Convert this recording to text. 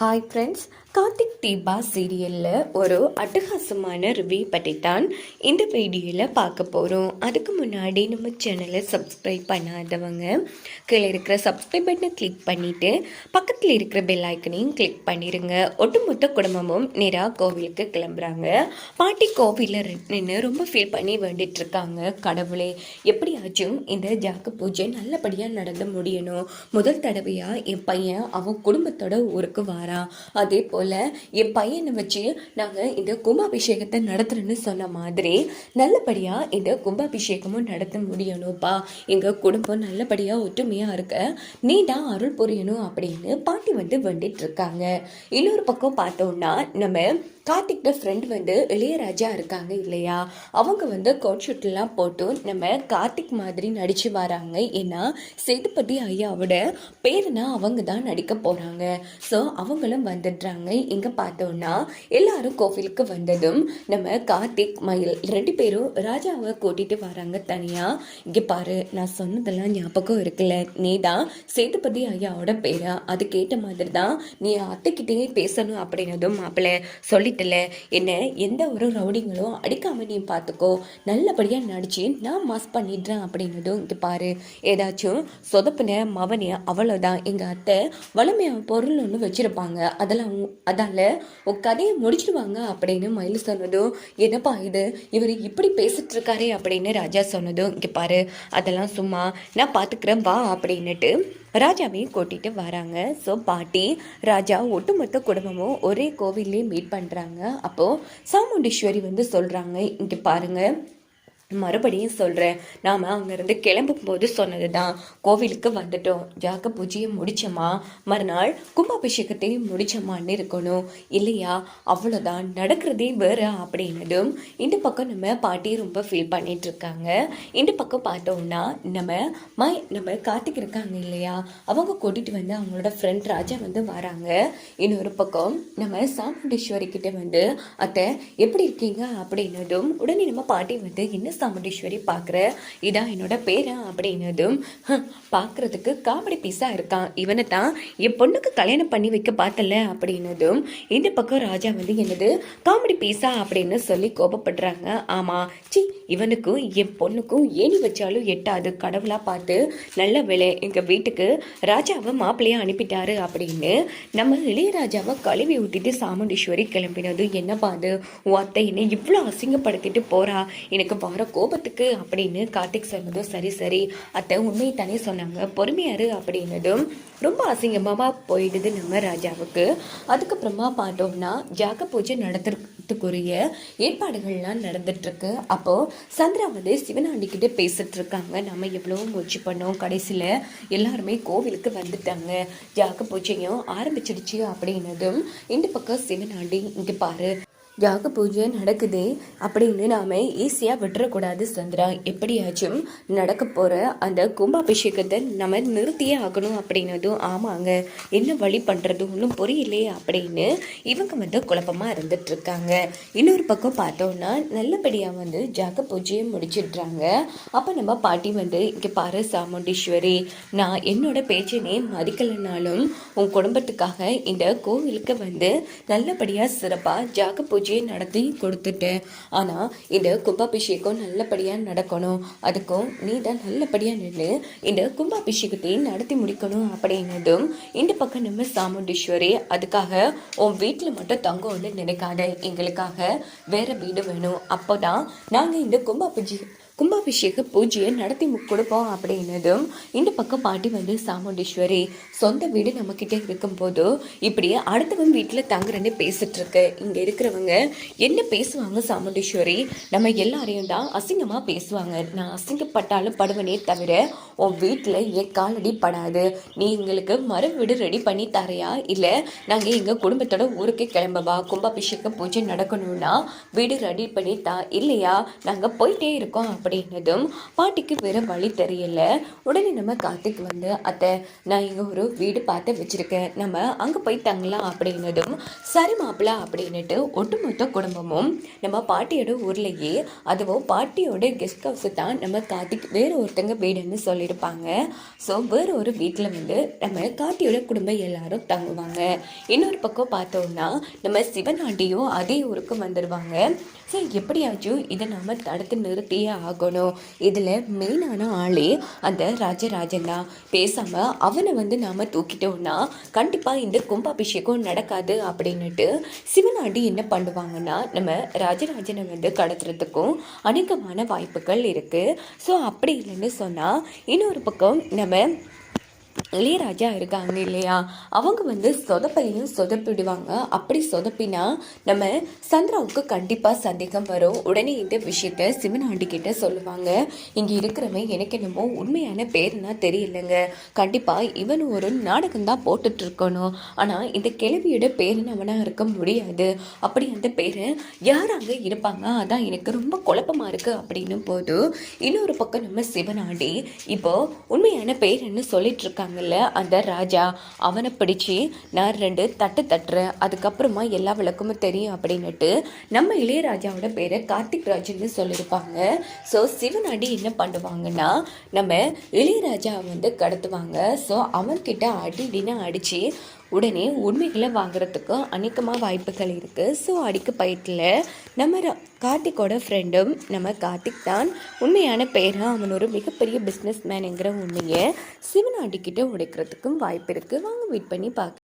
Hi friends Karthik Deepa சீரியலில் ஒரு அட்டகாசமான ரிவ்யூ பற்றி தான் இந்த வீடியோவில் பார்க்க போகிறோம் அதுக்கு முன்னாடி நம்ம சேனலை சப்ஸ்கிரைப் பண்ணாதவங்க கீழே இருக்கிற சப்ஸ்கிரைப் பட்டனை கிளிக் பண்ணிவிட்டு பக்கத்தில் இருக்கிற பெல் ஐக்கனையும் கிளிக் பண்ணிடுங்க ஒட்டுமொத்த குடும்பமும் நேராக கோவிலுக்கு கிளம்புறாங்க. பாட்டி கோவிலில் நின்று ரொம்ப ஃபீல் பண்ணி வேண்டிட்டுருக்காங்க கடவுளே எப்படியாச்சும் இந்த ஜாக்கு பூஜை நல்லபடியாக நடந்து முடியணும். முதல் தடவையாக என் பையன் அவன் குடும்பத்தோட ஊருக்கு வாரான். அதே போல் என் பையனை வச்சு நாங்கள் இந்த கும்பாபிஷேகத்தை நடத்துகிறேன்னு சொன்ன மாதிரி நல்லபடியாக இந்த கும்பாபிஷேகமும் நடத்த முடியணும்ப்பா. எங்கள் குடும்பம் நல்லபடியாக ஒற்றுமையாக இருக்க நீ தான் அருள் புரியணும் அப்படின்னு பாட்டி வந்து வந்துட்டு இருக்காங்க. இன்னொரு பக்கம் பார்த்தோம்னா நம்ம கார்த்திக்ட ஃப்ரெண்ட் வந்து இளையராஜா இருக்காங்க இல்லையா? அவங்க வந்து கோட் ஷூட்லாம் போட்டு நம்ம கார்த்திக் மாதிரி நடித்து வராங்க. ஏன்னா சேதுபதி ஐயாவோட பேருனா அவங்க தான் நடிக்க போகிறாங்க ஸோ அவங்களும் வந்துடுறாங்க. இங்கே பார்த்தோன்னா எல்லாரும் கோவிலுக்கு வந்ததும் நம்ம கார்த்திக் மயில் ரெண்டு பேரும் ராஜாவை கூட்டிகிட்டு வராங்க தனியாக இங்கே பாரு நான் சொன்னதெல்லாம் ஞாபகம் இருக்குல்ல. நீ தான் சேதுபதி ஐயாவோட பேரா. அதுக்கேற்ற மாதிரி தான் நீ அத்தைக்கிட்டே பேசணும் அப்படின்னதும் மாப்பிள்ளை. சொல்லிட்டல என்ன எந்த ஒரு ரவுடிங்களும் அடிக்காம நீ பார்த்துக்கோ நல்லபடியாக நடிச்சு நான் மாஸ் பண்ணிடுறேன் அப்படின்னதும் இங்கே பாரு. ஏதாச்சும் சொதப்பின மவனே அவ்வளோதான் எங்கள் அத்தை வளமையான பொருள் ஒன்று வச்சுருப்பாங்க. அதெல்லாம் அதால் உன் கதையை முடிச்சிடுவாங்க அப்படின்னு மயில் சொன்னதும் என்னப்பா இது? இவர் இப்படி பேசிட்டு இருக்காரே அப்படின்னு ராஜா சொன்னதும் இங்கே பாரு. அதெல்லாம் சும்மா நான் பார்த்துக்கிறேன் வா அப்படின்னுட்டு ராஜாவையும் கூட்டிகிட்டு வராங்க. ஸோ பாட்டி ராஜா ஒட்டுமொத்த குடும்பமும் ஒரே கோவில்லே மீட் பண்ணுறாங்க அப்போது சாமுண்டீஸ்வரி வந்து சொல்கிறாங்க இங்கே பாருங்கள் மறுபடியும் சொல்கிறேன் நாம் அங்கேருந்து கிளம்பும்போது சொன்னது தான் கோவிலுக்கு வந்துட்டோம். ஜாக்க பூஜையை முடிச்சோமா? மறுநாள் கும்பாபிஷேகத்தையும் முடிச்சோமான்னு இருக்கணும். இல்லையா? அவ்வளோதான் நடக்கிறதே வேறு அப்படின்னதும் இந்த பக்கம் நம்ம பாட்டி ரொம்ப ஃபீல் பண்ணிகிட்ருக்காங்க இந்த பக்கம் பார்த்தோம்னா நம்ம மை நம்ம கார்த்திக் இருக்காங்க இல்லையா? அவங்க கூட்டிகிட்டு வந்து அவங்களோட ஃப்ரெண்ட் ராஜா வந்து வராங்க. இன்னொரு பக்கம் நம்ம சாமுண்டீஸ்வரி கிட்டே வந்து அத்தை எப்படி இருக்கீங்க? அப்படின்னதும் உடனே நம்ம பாட்டி வந்து என்ன சாமுண்டீஸ்வரி பார்க்குற இதான் என்னோட பேரா அப்படின்னதும் பார்க்குறதுக்கு காமெடி பீஸாக இருக்கான். இவனை தான் என் பொண்ணுக்கு கல்யாணம் பண்ணி வைக்க பார்த்தல அப்படின்னதும் இந்த பக்கம் ராஜா வந்து என்னது காமெடி பீஸா அப்படின்னு சொல்லி கோபப்படுறாங்க. ஆமாம் சி இவனுக்கும் என் பொண்ணுக்கும் ஏணி வச்சாலும் எட்டாது. கடவுளாக பார்த்து நல்ல வேலை எங்கள் வீட்டுக்கு ராஜாவை மாப்பிள்ளையை அனுப்பிட்டாரு அப்படின்னு நம்ம இளையராஜாவை கழுவி ஊற்றிட்டு சாமுண்டீஸ்வரி கிளம்பினது என்னப்பா அது? உன் அத்தை என்னை இவ்வளோ அசிங்கப்படுத்திட்டு போறா. எனக்கு வர கோபத்துக்கு அப்படின்னு கார்த்திக் சொன்னதும் சரி சரி. அத்தை உண்மையை தானே சொன்னாங்க. பொறுமையாரு அப்படின்னதும் ரொம்ப அசிங்கமாக போயிடுது நம்ம ராஜாவுக்கு. அதுக்கப்புறமா பார்த்தோம்னா ஜாக்க பூஜை நடத்துறதுக்குரிய ஏற்பாடுகள்லாம் நடந்துட்டுருக்கு. அப்போது சந்திரா வந்து சிவனாண்டி கிட்ட பேசிட்டு இருக்காங்க நம்ம எவ்வளோ முயற்சி பண்ணோம். கடைசியில் எல்லாருமே கோவிலுக்கு வந்துட்டாங்க. ஜாக்க பூஜையும் ஆரம்பிச்சிடுச்சு அப்படின்னதும் இந்த பக்கம் சிவனாண்டி இங்கே பாரு. ஜாக பூஜை நடக்குது? அப்படின்னு நாம ஈஸியாக விட்டுறக்கூடாது சந்திரா. எப்படியாச்சும் நடக்க போகிற அந்த கும்பாபிஷேகத்தை நம்ம நிறுத்தியே ஆகணும் அப்படின்னதும் ஆமாங்க. என்ன வழி பண்ணுறது ஒன்றும் புரியலையே அப்படின்னு இவங்க வந்து குழப்பமாக இருந்துட்டுருக்காங்க இன்னொரு பக்கம் பார்த்தோம்னா நல்லபடியாக வந்து ஜாக பூஜையை முடிச்சிடுறாங்க. அப்போ நம்ம பாட்டி வந்து இங்கே பாரு சாமுண்டீஸ்வரி நான் என்னோட பேச்சனே மதிக்கலைனாலும் உன் குடும்பத்துக்காக இந்த கோவிலுக்கு வந்து நல்லபடியாக சிறப்பாக ஜாக பூஜை பூஜையை நடத்தி கொடுத்துட்டேன் ஆனால் இந்த கும்பாபிஷேகம் நல்லபடியாக நடக்கணும். அதுக்கும் நீ தான் நல்லபடியாக நின்று இந்த கும்பாபிஷேகத்தை நடத்தி முடிக்கணும் அப்படின்னதும் இந்த பக்கம் நம்ம சாமுண்டீஸ்வரி அதுக்காக உன் வீட்டில் மட்டும் தங்கம்னு நினைக்காத. எங்களுக்காக வேறு வீடு வேணும். அப்போ தான் நாங்கள் இந்த கும்பாபிஷேகம் கும்பாபிஷேக பூஜையை நடத்தி கொடுப்போம் அப்படின்னதும் இந்த பக்கம் பாட்டி வந்து சாமுண்டீஸ்வரி சொந்த வீடு நம்மக்கிட்ட இருக்கும்போது இப்படி அடுத்தவன் வீட்டில் தங்குறேன்னு பேசிட்டு இருக்கு இங்கே இருக்கிறவங்க என்ன பேசுவாங்க சாமுண்டீஸ்வரி? நம்ம எல்லாரையும் தான் அசிங்கமாக பேசுவாங்க. நான் அசிங்கப்பட்டாலும் படுவனே தவிர உன் வீட்டில் என் காலடி படாது. நீ எங்களுக்கு மறு வீடு ரெடி பண்ணி தரையா? இல்லை நாங்கள் எங்கள் குடும்பத்தோட ஊருக்கு கிளம்பவா கும்பாபிஷேக பூஜை நடக்கணும்னா வீடு ரெடி பண்ணி தா. இல்லையா? நாங்கள் போயிட்டே இருக்கோம். அப்படின்னதும் பாட்டிக்கு வேற வழி தெரியல. உடனே நம்ம கார்த்திக் வந்து அத்தை நான் இங்கே ஒரு வீடு பார்த்து வச்சுருக்கேன். நம்ம அங்கே போய் தங்கலாம் அப்படின்னதும் சரி மாப்பிள்ள அப்படின்னுட்டு ஒட்டுமொத்த குடும்பமும் நம்ம பாட்டியோட ஊர்லேயே அதுவும் பாட்டியோட கெஸ்ட் ஹவுஸை தான் நம்ம கார்த்திக் வேறு ஒருத்தங்க வீடுன்னு சொல்லியிருப்பாங்க. ஸோ வேறு ஒரு வீட்டில் வந்து நம்ம கார்த்தியோட குடும்பம் எல்லாரும் தங்குவாங்க. இன்னொரு பக்கம் பார்த்தோம்னா நம்ம சிவனாண்டியும் அதே ஊருக்கு வந்துடுவாங்க ஸோ எப்படியாச்சும் இதை நாம் தடுத்து நிறுத்தியே ஆகும் ஆகணும். இதில் மெயினான ஆளே அந்த ராஜராஜன் தான். பேசாமல் அவனை வந்து நாம் தூக்கிட்டோம்னா கண்டிப்பாக இந்த கும்பாபிஷேகம் நடக்காது அப்படின்னுட்டு சிவனாண்டி என்ன பண்ணுவாங்கன்னா நம்ம ராஜராஜனை வந்து கடத்துறதுக்கும் அநேகமான வாய்ப்புகள் இருக்குது ஸோ அப்படி இல்லைன்னு சொன்னால் இன்னொரு பக்கம் நம்ம இளையராஜா இருக்காங்க இல்லையா? அவங்க வந்து சொதப்பையும் சொதப்பிடுவாங்க. அப்படி சொதப்பினா நம்ம சந்திராவுக்கு கண்டிப்பாக சந்தேகம் வரும். உடனே இந்த விஷயத்த சிவனாண்டி கிட்ட சொல்லுவாங்க. இங்கே இருக்கிறவன் எனக்கு என்னமோ உண்மையான பேருனா தெரியலங்க. கண்டிப்பாக இவன் ஒரு நாடகம் தான் போட்டுட்டு இருக்கணும். ஆனால் இந்த கிழவியோட பேரு அவனாக இருக்க முடியாது. அப்படி அந்த பேர் யார் அங்கே இருப்பாங்க? அதான் எனக்கு ரொம்ப குழப்பமா இருக்குது அப்படின்னு போது இன்னொரு பக்கம் நம்ம சிவனாண்டி இப்போ உண்மையான பேருன்னு சொல்லிட்டு இருக்காங்கல்ல அந்த ராஜா அவனை பிடிச்சி நான் ரெண்டு தட்டு தட்டுறேன். அதுக்கப்புறமா எல்லா விளக்கமும் தெரியும் அப்படின்னுட்டு நம்ம இளையராஜாவோட பேரை கார்த்திக் ராஜ்னு சொல்லியிருப்பாங்க. ஸோ சிவனாடி என்ன பண்ணுவாங்கன்னா நம்ம இளையராஜா வந்து கடத்துவாங்க. ஸோ அவன்கிட்ட அடி அடின்னு அடித்து உடனே உண்மைகளை வாங்குறதுக்கு அநேகமாக வாய்ப்புகள் இருக்குது ஸோ அடிக்க பயத்தில் நம்ம கார்த்திக்கோட ஃப்ரெண்டும் நம்ம கார்த்திக் தான் உண்மையான பெயராக அவன் ஒரு மிகப்பெரிய பிஸ்னஸ் மேனுங்கிற உண்மையை சிவனாண்டிக்கிட்ட உடைக்கிறதுக்கும் வாய்ப்பு இருக்குது வாங்க வெயிட் பண்ணி பார்க்க